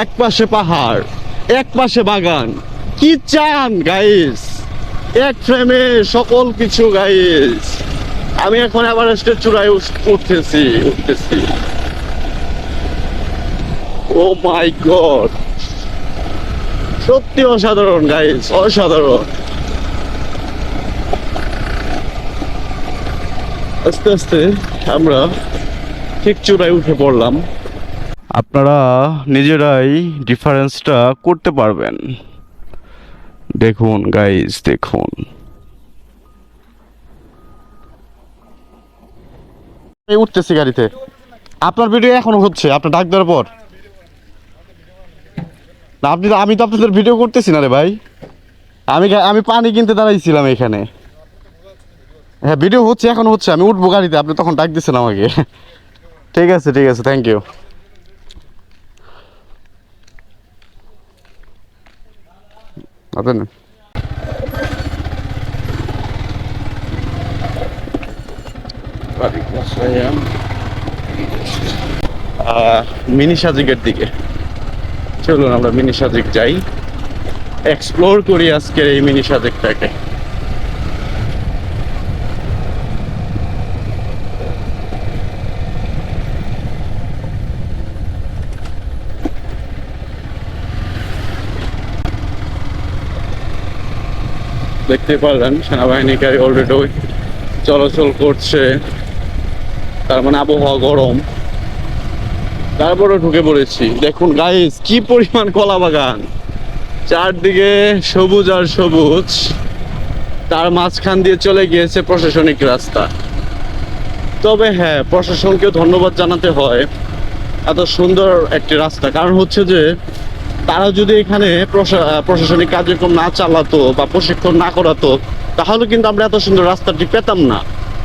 এক পাশে পাহাড়, এক পাশে বাগান। কি চান গাইস এক ফ্রেমে সকল কিছু গাইস আমি এখন এভারেস্টের চূড়ায় উঠতেছি উঠতেছি। ও মাই গড সত্যি অসাধারণ গাইস অসাধারণ। আস্তে আস্তে আমরা ঠিক চূড়ায় উঠে পড়লাম। আপনারা নিজেরাই ডিফারেন্সটা করতে পারবেন। দেখুন গাইস দেখুন। উঠতেছি গাড়িতে। আপনার ভিডিও এখনও হচ্ছে আপনার ডাক দেওয়ার পর। না, আপনি তো আমি তো আপনাদের ভিডিও করতেছি না রে ভাই। আমি আমি পানি কিনতে দাঁড়াইছিলাম এখানে। হ্যাঁ ভিডিও হচ্ছে, এখন হচ্ছে, আমি উঠবো গাড়িতে, আপনি তখন ডাক দিচ্ছেন আমাকে। ঠিক আছে ঠিক আছে থ্যাংক ইউ আহ, মিনি সাজিকের দিকে। চলুন আমরা মিনি সাজিক যাই। এক্সপ্লোর করি আজকের এই মিনি সাজিকটাকে। দেখতে পারলেন সেনাবাহিনী গাড়ি অলরেডি চলাচল করছে। তার মানে আবহাওয়া গরম। তারপরে ঢুকে পড়েছি। দেখুন গাইস কি পরিমাণ কলা বাগান। চারদিকে সবুজ আর সবুজ। তার মাঝখান দিয়ে চলে গিয়েছে প্রশাসনিক রাস্তা। তবে হ্যাঁ প্রশাসনকে ধন্যবাদ জানাতে হয়। এত সুন্দর একটি রাস্তা। কারণ হচ্ছে যে তারা যদি এখানে প্রশা- প্রশাসনিক কার্যক্রম না চালাতো বা প্রশিক্ষণ না করাতো, তাহলে কিন্তু আমরা এত সুন্দর রাস্তাটি পেতাম না।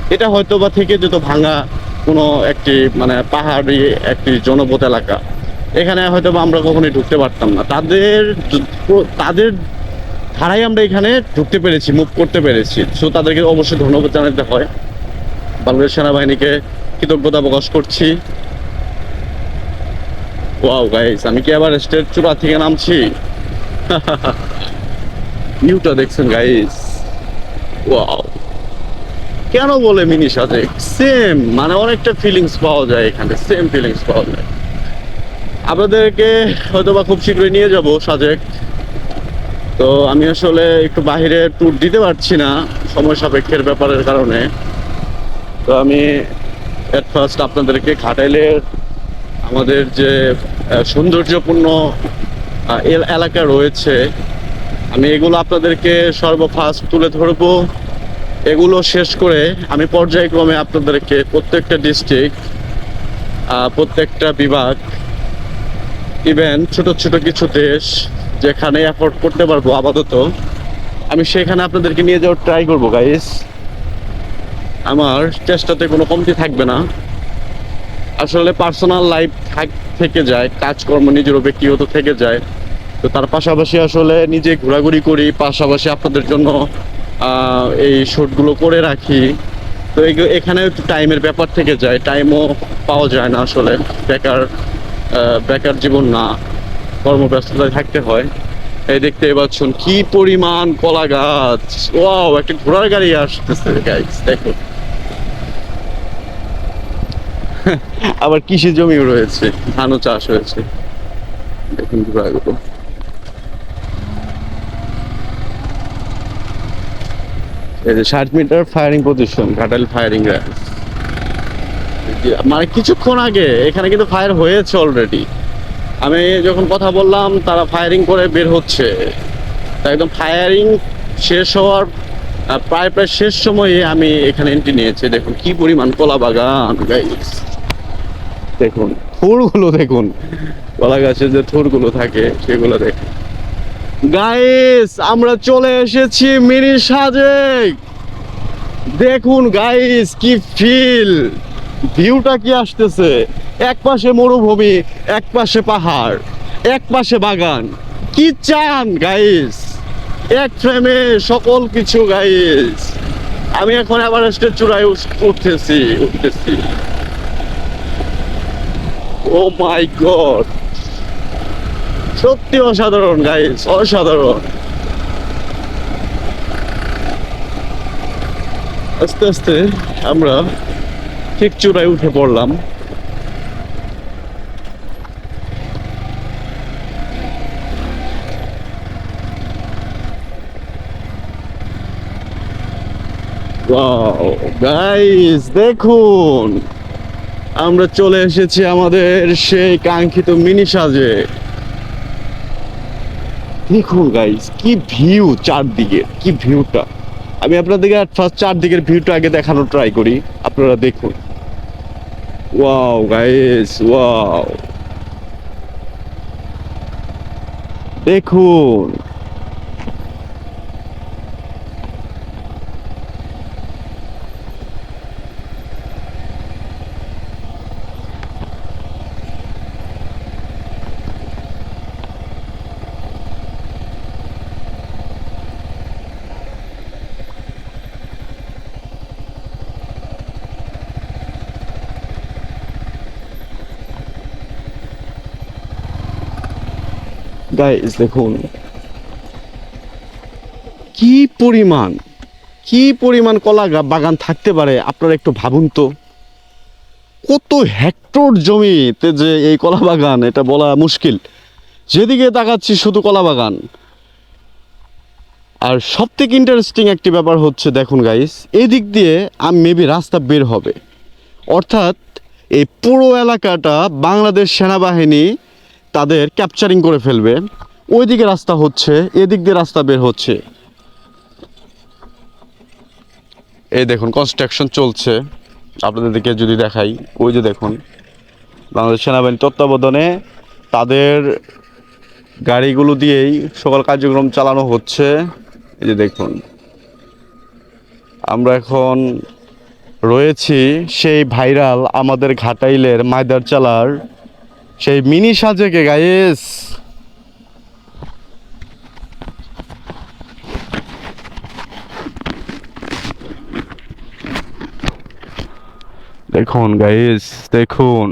এটা হয়তো বা থেকে যেত ভাঙা কোনো একটি মানে পাহাড়ি একটি জনপদ এলাকা। এখানে হয়তো বা আমরা কখনোই ঢুকতে পারতাম না। তাদের তাদের ধারাই আমরা এখানে ঢুকতে পেরেছি মুভ করতে পেরেছি। সো তাদেরকে অবশ্যই ধন্যবাদ জানাতে হয়। বাংলাদেশ সেনাবাহিনীকে কৃতজ্ঞতা প্রকাশ করছি। ওয়াও গাইস আমি কি আবার স্টেট চূড়া থেকে নামছি? ভিউটা দেখছেন গাইস ওয়াও কেন বলে মিনি সাজেক সেম মানে অনেকটা ফিলিংস পাওয়া যায় এখানে সেম ফিলিংস পাওয়া যায়। আপনাদেরকে হয়তো বা খুব শীঘ্রই নিয়ে যাব সাজেক। তো আমি আসলে একটু বাইরে ট্যুর দিতে পারছি না, সময় সাপেক্ষের ব্যাপারের কারণে। তো আমি এট ফার্স্ট আপনাদেরকে ঘাটাইলের আমাদের যে সৌন্দর্যপূর্ণ এলাকা রয়েছে, আমি এগুলো আপনাদেরকে সর্বফার্স্ট তুলে ধরবো। এগুলো শেষ করে আমি পর্যায়ক্রমে আপনাদেরকে প্রত্যেকটা ডিস্ট্রিক্ট প্রত্যেকটা বিভাগ, ইভেন ছোট ছোট কিছু দেশ যেখানে অ্যাফোর্ড করতে পারব আপাতত, আমি সেখানে আপনাদেরকে নিয়ে যাওয়ার ট্রাই করব, গাইস। আমার চেষ্টাতে কোনো কমতি থাকবে না। আসলে পার্সোনাল লাইফ থেকে যায়, কাজকর্ম নিজেরও ব্যক্তিগত থেকে যায়। তো তার পাশাপাশি আসলে নিজে ঘোরাঘুরি করি, পাশাপাশি আপনাদের জন্য এই শ্যুটগুলো করে রাখি। তো এখানে একটু টাইমের ব্যাপার থেকে যায় টাইমও পাওয়া যায় না আসলে। বেকার বেকার জীবন না, কর্মব্যস্ততায় থাকতে হয়। এই দেখতে পাচ্ছেন কি পরিমাণ কলা গাছ। ওয়াও, একটা ঘোড়ার গাড়ি আসতেছে গাইস দেখো। আবার কৃষি জমিও রয়েছে, ধানও চাষ হয়েছে। দেখুন ঘোড়াগুলো এই যে ষাট metre firing position Ghatal firing মানে কিছুক্ষণ আগে এখানে কিন্তু ফায়ার হয়েছে অলরেডি আমি যখন কথা বললাম, তারা ফায়ারিং করে বের হচ্ছে। তা একদম ফায়ারিং শেষ হওয়ার প্রায় প্রায় শেষ সময়ে আমি এখানে এন্ট্রি নিয়েছি। দেখুন কি পরিমাণ কলা বাগান গাইস দেখুন, থোরগুলো দেখুন। কলা গাছের যে থোরগুলো থাকে, সেগুলো দেখুন। গাইস আমরা চলে এসেছি মিনি সাজেক। দেখুন গাইস কি ফিল ভিউটা কি আসতেছে? এক পাশে মরুভূমি, এক পাশে পাহাড়, এক পাশে বাগান। কি চান গাইস এক ফ্রেমে সকল কিছু গাইস আমি এখন এভারেস্টের চূড়ায় উস- উঠতেছি উঠতেছি। ও মাই গড সত্যি অসাধারণ গাইস অসাধারণ. আস্তে আস্তে আমরা ঠিক চূড়ায় উঠে পড়লাম। গাইস দেখুন। আমরা চলে এসেছি আমাদের সেই কাঙ্ক্ষিত মিনি সাজে। দেখুন গাইস কি ভিউ চারদিকে, কি ভিউটা আমি আপনাদেরকে ফার্স্ট চারদিকের ভিউটা আগে দেখানোর ট্রাই করি, আপনারা দেখুন। ওয়াও গাইস ওয়াও দেখুন। গাইস দেখুন। কি পরিমাণ কি পরিমাণ কলা বাগান থাকতে পারে, আপনারা একটু ভাবুন তো। কত হেক্টর জমিতে যে এই কলা বাগান, এটা বলা মুশকিল। যেদিকে তাকাচ্ছি শুধু কলা বাগান। আর সব থেকে ইন্টারেস্টিং একটি ব্যাপার হচ্ছে, দেখুন গাইস এদিক দিয়ে আমি মেবি রাস্তা বের হবে। অর্থাৎ এই পুরো এলাকাটা বাংলাদেশ সেনাবাহিনী তাদের ক্যাপচারিং করে ফেলবে। ওই দিকে রাস্তা হচ্ছে, এদিক দিয়ে রাস্তা বের হচ্ছে। এই দেখুন কনস্ট্রাকশন চলছে। আপনাদেরকে যদি দেখাই, ওই যে দেখুন, বাংলাদেশ সেনাবাহিনী তত্ত্বাবধানে তাদের গাড়িগুলো দিয়েই সকল কার্যক্রম চালানো হচ্ছে। এই যে দেখুন, আমরা এখন রয়েছি সেই ভাইরাল আমাদের ঘাটাইলের মাইদার চালার সেই মিনি সাজেকে গাইস দেখুন গাইস দেখুন।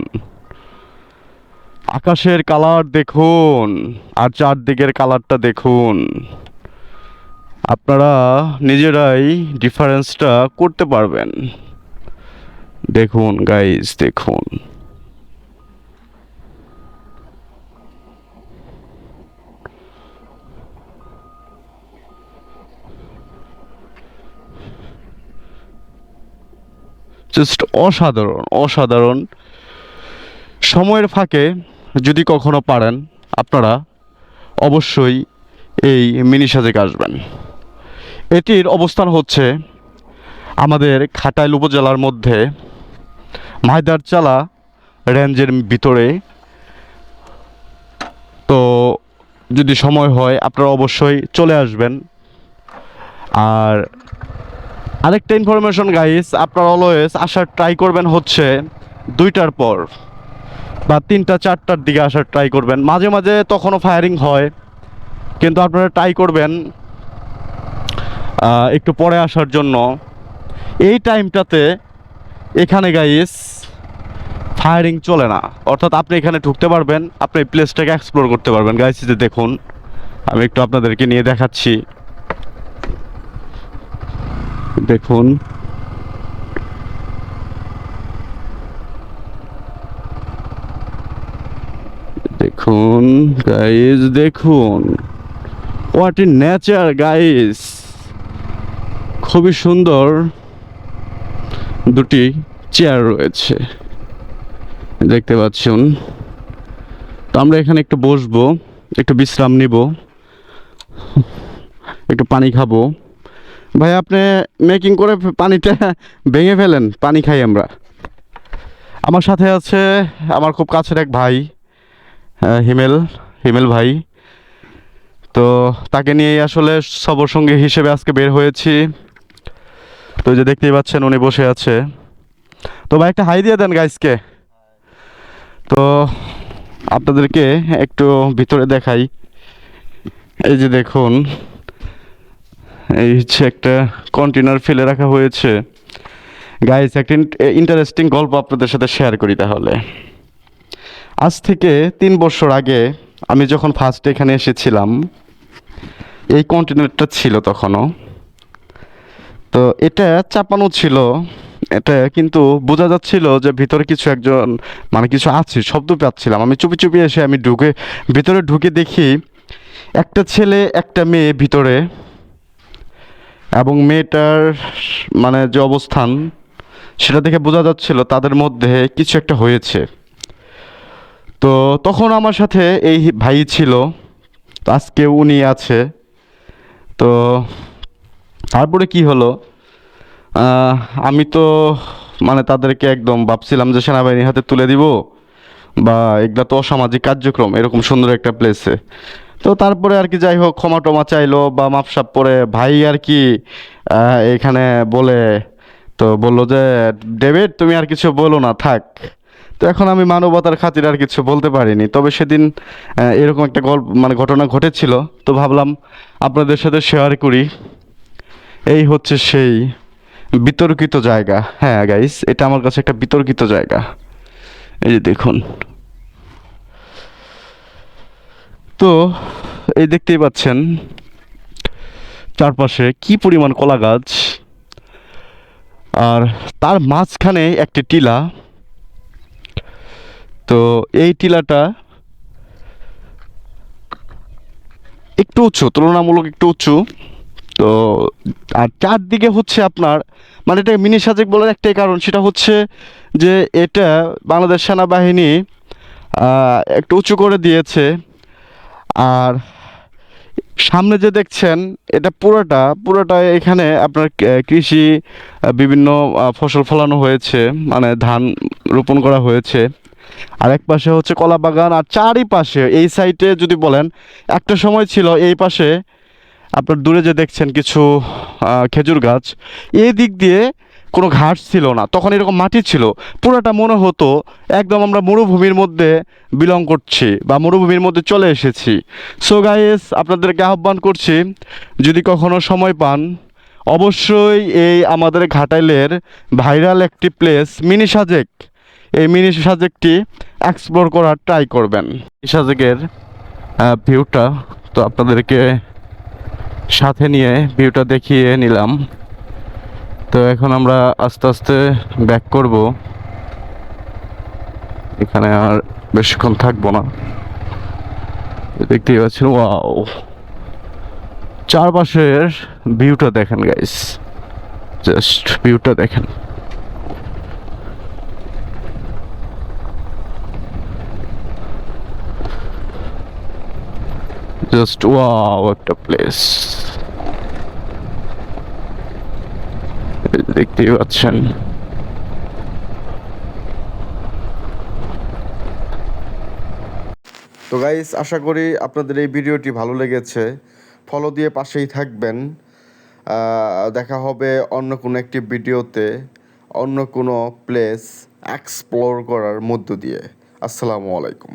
আকাশের কালার দেখুন, আর চারদিকের কালারটা দেখুন। আপনারা নিজেরাই ডিফারেন্সটা করতে পারবেন। দেখুন গাইস দেখুন। জাস্ট অসাধারণ অসাধারণ। সময়ের ফাঁকে যদি কখনো পারেন, আপনারা অবশ্যই এই মিনি সাজেকে আসবেন। এটির অবস্থান হচ্ছে আমাদের খাটাইল উপজেলার মধ্যে মাইদারচালা রেঞ্জের ভিতরে। তো যদি সময় হয়, আপনারা অবশ্যই চলে আসবেন। আর আরেকটা ইনফরমেশন গাইস আপনারা অলওয়েজ আসার ট্রাই করবেন হচ্ছে দুইটার পর বা তিনটা, চারটার দিকে আসার ট্রাই করবেন। মাঝে মাঝে তখনও ফায়ারিং হয়, কিন্তু আপনারা ট্রাই করবেন একটু পরে আসার জন্য। এই টাইমটাতে এখানে গাইস ফায়ারিং চলে না। অর্থাৎ আপনি এখানে ঢুকতে পারবেন, আপনি এই প্লেসটাকে এক্সপ্লোর করতে পারবেন। গাইস যে দেখুন, আমি একটু আপনাদেরকে নিয়ে দেখাচ্ছি। দেখুন। দেখুন গাইস দেখুন। হোয়াট ইন নেচার গাইস খুবই সুন্দর দুটি চেয়ার রয়েছে। দেখতে পাচ্ছেন। তো আমরা এখানে একটু বসবো, একটু বিশ্রাম নিব, একটু পানি খাব। ভাই, আপনি মেকিং করে পানিটা ভেঙে ফেলেন, পানি খাই আমরা। আমার সাথে আছে আমার খুব কাছের এক ভাই হিমেল হিমেল ভাই। তো তাকে নিয়েই আসলে সবর সঙ্গী হিসেবে আজকে বের হয়েছি। তো যে দেখতেই পাচ্ছেন, উনি বসে আছে। তো ভাই, একটা হাই দিয়ে দেন গাইসকে তো আপনাদেরকে একটু ভিতরে দেখাই। এই যে দেখুন এই হচ্ছে একটা কন্টেনার ফেলে রাখা হয়েছে। গাইস একটা ইন্টারেস্টিং গল্প আপনাদের সাথে শেয়ার করি তাহলে। আজ থেকে তিন বছর আগে আমি যখন ফার্স্ট এখানে এসেছিলাম, এই কন্টেনারটা ছিল তখনও। তো এটা চাপানো ছিল, এটা কিন্তু বোঝা যাচ্ছিল যে ভিতরে কিছু একজন মানে কিছু আছে, শব্দ পাচ্ছিলাম। আমি চুপি চুপি এসে আমি ঢুকে, ভিতরে ঢুকে দেখি একটা ছেলে, একটা মেয়ে ভিতরে এবং মেয়েটার মানে যে অবস্থান, সেটা দেখে বোঝা যাচ্ছিল তাদের মধ্যে কিছু একটা হয়েছে। তো তখন আমার সাথে এই ভাই ছিল আজকে উনি আছে। তো তারপরে কি হলো? আমি তো মানে তাদেরকে একদম ভাবছিলাম যে সেনাবাহিনীর হাতে তুলে দিব, বা এগুলা তো অসামাজিক কার্যক্রম, এরকম সুন্দর একটা প্লেসে তো তারপরে আর কি যাই হোক, ক্ষমা টমা চাইলো বা মাপসাপ পরে ভাই আর কি এখানে বলে, তো বলল যে, ডেভিড, তুমি আর কিছু বলো না, থাক। তো এখন আমি মানবতার খাতির আর কিছু বলতে পারিনি। তবে সেদিন এরকম একটা গল্প মানে ঘটনা ঘটেছিল। তো ভাবলাম আপনাদের সাথে শেয়ার করি। এই হচ্ছে সেই বিতর্কিত জায়গা। হ্যাঁ গাইস এটা আমার কাছে একটা বিতর্কিত জায়গা। এই যে দেখুন। তো এই দেখতেই পাচ্ছেন চারপাশে কি পরিমাণ কলা গাছ। আর তার মাঝখানে একটি টিলা। তো এই টিলাটা একটু উঁচু, তুলনামূলক একটু উঁচু। তো আর চারদিকে হচ্ছে আপনার মানে এটা মিনি সাজেক বলার একটাই কারণ, সেটা হচ্ছে যে এটা বাংলাদেশ সেনাবাহিনী একটু উঁচু করে দিয়েছে। আর সামনে যে দেখছেন, এটা পুরোটা পুরোটা এখানে আপনার কৃষি বিভিন্ন ফসল ফলানো হয়েছে মানে ধান রোপণ করা হয়েছে। আর এক পাশে হচ্ছে কলা বাগান, আর চারিপাশে, এই সাইডে যদি বলেন, একটা সময় ছিল এই পাশে আপনার দূরে যে দেখছেন কিছু খেজুর গাছ এই দিক দিয়ে কোনো ঘাস ছিল না, তখন এরকম মাটি ছিল। পুরোটা মনে হতো একদম আমরা মরুভূমির মধ্যে বিলং করছি বা মরুভূমির মধ্যে চলে এসেছি। সো গাইস আপনাদেরকে আহ্বান করছি, যদি কখনো সময় পান, অবশ্যই এই আমাদের ঘাটাইলের ভাইরাল একটি প্লেস মিনি সাজেক। এই মিনি সাজেকটি এক্সপ্লোর করার ট্রাই করবেন। সাজেকের ভিউটা তো আপনাদেরকে সাথে নিয়ে ভিউটা দেখিয়ে নিলাম। তো এখন আমরা আস্তে আস্তে ব্যাক করব। এখানে আর বেশিক্ষণ থাকব না। দেখতেই পাচ্ছেন ওয়াও চারপাশের ভিউটা দেখেন গাইস জাস্ট ভিউটা দেখেন। জাস্ট ওয়াও একটা প্লেস দেখতেই পাচ্ছেন। তো গাইস আশা করি আপনাদের এই ভিডিওটি ভালো লেগেছে। ফলো দিয়ে পাশেই থাকবেন। দেখা হবে অন্য কোনো একটি ভিডিওতে, অন্য কোনো প্লেস এক্সপ্লোর করার মধ্য দিয়ে। আসসালামু আলাইকুম।